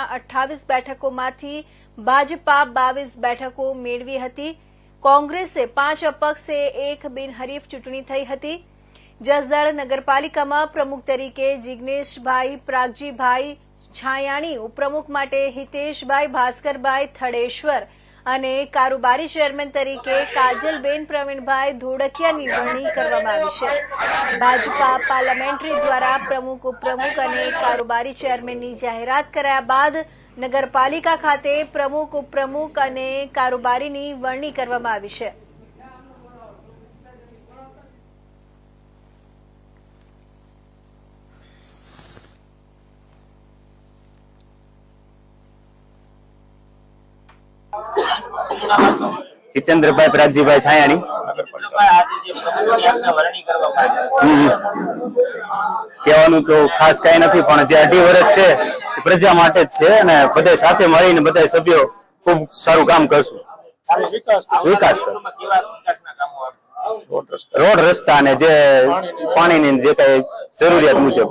વિધાનસભામાં અઠ્ઠાવીસ બેઠકોમાંથી ભાજપા બાવીસ બેઠકો મેળવી હતી. કોંગ્રેસે પાંચ અપક્ષે એક બિનહરીફ ચૂંટણી થઈ હતી. જસદળ નગરપાલિકામાં પ્રમુખ તરીકે જિગ્નેશભાઈ પ્રાગજીભાઈ છાયાણી ઉપપ્રમુખ માટે હિતેશભાઈ ભાસ્કરભાઈ થડેશ્વર અને કારોબારી ચેરમેન તરીકે કાજલબેન પ્રવીણભાઈ ધોળકિયાની વરણી કરવામાં આવી છે. ભાજપા પાર્લામેન્ટરી દ્વારા પ્રમુખ ઉપપ્રમુખ અને કારોબારી ચેરમેનની જાહેરાત કરાયા બાદ નગરપાલિકા ખાતે પ્રમુખ ઉપપ્રમુખ અને કારોબારીની વરણી કરવામાં આવી છે. જીતેન્દ્રભાઈ, પ્રાગજીભાઈ છાયાણી. કહેવાનું તો ખાસ કઈ નથી, પણ જે અઢી વર્ષ છે પ્રજા માટે જ છે અને બધા સાથે મળીને બધા સભ્યો ખૂબ સારું કામ કરશું. વિકાસ રોડ રસ્તા અને જે પાણીની જે કઈ જરૂરિયાત મુજબ.